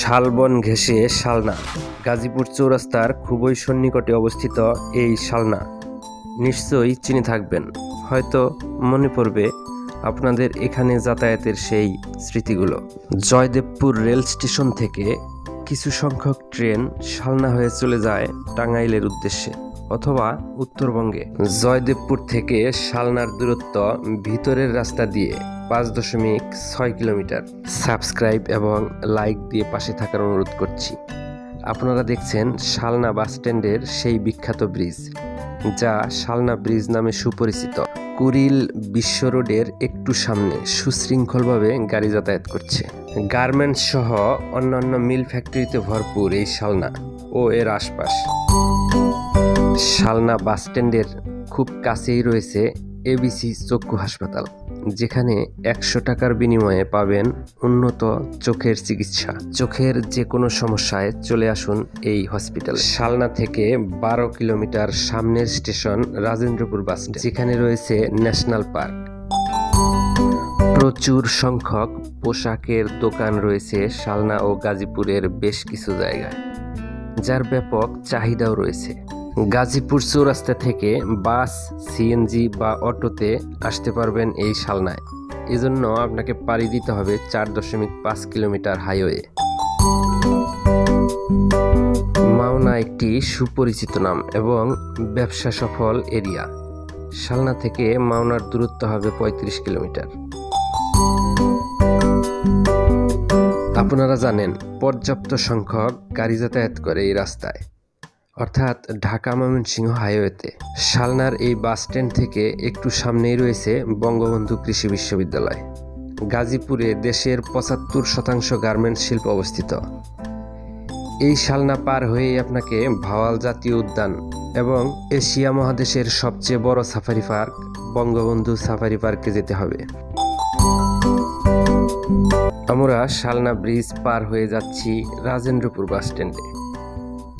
শালবন ঘেঁষে শালনা। গাজীপুর চৌরাস্তার খুবই সন্নিকটে অবস্থিত এই শালনা। নিশ্চয়ই চিনে থাকবেন। হয়তো মনে পড়বে আপনাদের এখানে যাতায়াতের সেই স্মৃতিগুলো। জয়দেবপুর রেল স্টেশন থেকে কিছু সংখ্যক ট্রেন শালনা হয়ে চলে যায় টাঙ্গাইলের উদ্দেশ্যে। অথবা উত্তরবঙ্গে। জয়দেবপুর থেকে শালনার দূরত্ব ভিতরের রাস্তা দিয়ে পাঁচ দশমিক ছয় কিলোমিটার। সাবস্ক্রাইব এবং লাইক দিয়ে পাশে থাকার অনুরোধ করছি। আপনারা দেখছেন শালনা বাস স্ট্যান্ডের সেই বিখ্যাত ব্রিজ, যা শালনা ব্রিজ নামে সুপরিচিত। কুরিল বিশ্ব রোডের একটু সামনে সুশৃঙ্খলভাবে গাড়ি যাতায়াত করছে। গার্মেন্টস সহ অন্যান্য মিল ফ্যাক্টরিতে ভরপুর এই শালনা ও এর আশপাশ। শালনা বাস স্ট্যান্ডের খুব কাছেই রয়েছে এবিসি চক্ষু হাসপাতাল, যেখানে একশো টাকার বিনিময়ে পাবেন উন্নত চোখের চিকিৎসা। চোখের যে কোনো সমস্যায় চলে আসুন এই হসপিটাল। শালনা থেকে বারো কিলোমিটার সামনের স্টেশন রাজেন্দ্রপুর বাস যেখানে রয়েছে ন্যাশনাল পার্ক। প্রচুর সংখ্যক পোশাকের দোকান রয়েছে শালনা ও গাজীপুরের বেশ কিছু জায়গায়, যার ব্যাপক চাহিদাও রয়েছে। গাজীপুর চৌরাস্তা থেকে বাস সিএনজি বা অটোতে আসতে পারবেন এই শালনায়। এজন্য আপনাকে পাড়ি দিতে হবে চার দশমিক পাঁচ কিলোমিটার হাইওয়ে। মাওনা একটি সুপরিচিত নাম এবং ব্যবসা সফল এরিয়া। শালনা থেকে মাওনার দূরত্ব হবে পঁয়ত্রিশ কিলোমিটার। আপনারা জানেন, পর্যাপ্ত সংখ্যক গাড়ি যাতায়াত করে এই রাস্তায়। অর্থাৎ ঢাকা ময়মনসিংহ হাইওয়েতে। শালনার এই বাস স্ট্যান্ড থেকে একটু সামনেই রয়েছে বঙ্গবন্ধু কৃষি বিশ্ববিদ্যালয়। গাজীপুরে দেশের পঁচাত্তর শতাংশ গার্মেন্টস শিল্প অবস্থিত। এই শালনা পার হয়েই আপনাকে ভাওয়াল জাতীয় উদ্যান এবং এশিয়া মহাদেশের সবচেয়ে বড় সাফারি পার্ক বঙ্গবন্ধু সাফারি পার্কে যেতে হবে। আমরা শালনা ব্রিজ পার হয়ে যাচ্ছি রাজেন্দ্রপুর বাস স্ট্যান্ডে।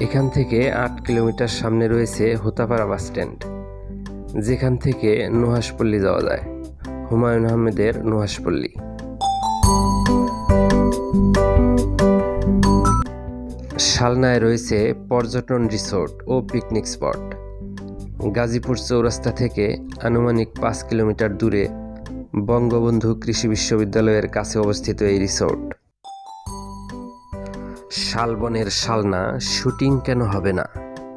এখান থেকে আট কিলোমিটার সামনে রয়েছে হোতাপাড়া বাস স্ট্যান্ড, যেখান থেকে নুহাসপল্লী যাওয়া যায়। হুমায়ুন আহমেদের নুহাসপল্লী শালনায় রয়েছে পর্যটন রিসোর্ট ও পিকনিক স্পট। গাজীপুর চৌরাস্তা থেকে আনুমানিক পাঁচ কিলোমিটার দূরে বঙ্গবন্ধু কৃষি বিশ্ববিদ্যালয়ের কাছে অবস্থিত এই রিসোর্ট। শালবনের শালনা শুটিং কেন হবে না?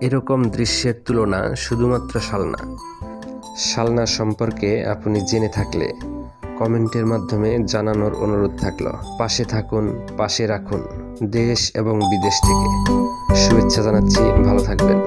এরকম দৃশ্যের তুলনা শুধুমাত্র শালনা। শালনা সম্পর্কে আপনি জেনে থাকলে কমেন্টের মাধ্যমে জানানোর অনুরোধ থাকল। পাশে থাকুন, পাশে রাখুন। দেশ এবং বিদেশ থেকে শুভেচ্ছা জানাচ্ছি, ভালো থাকবেন।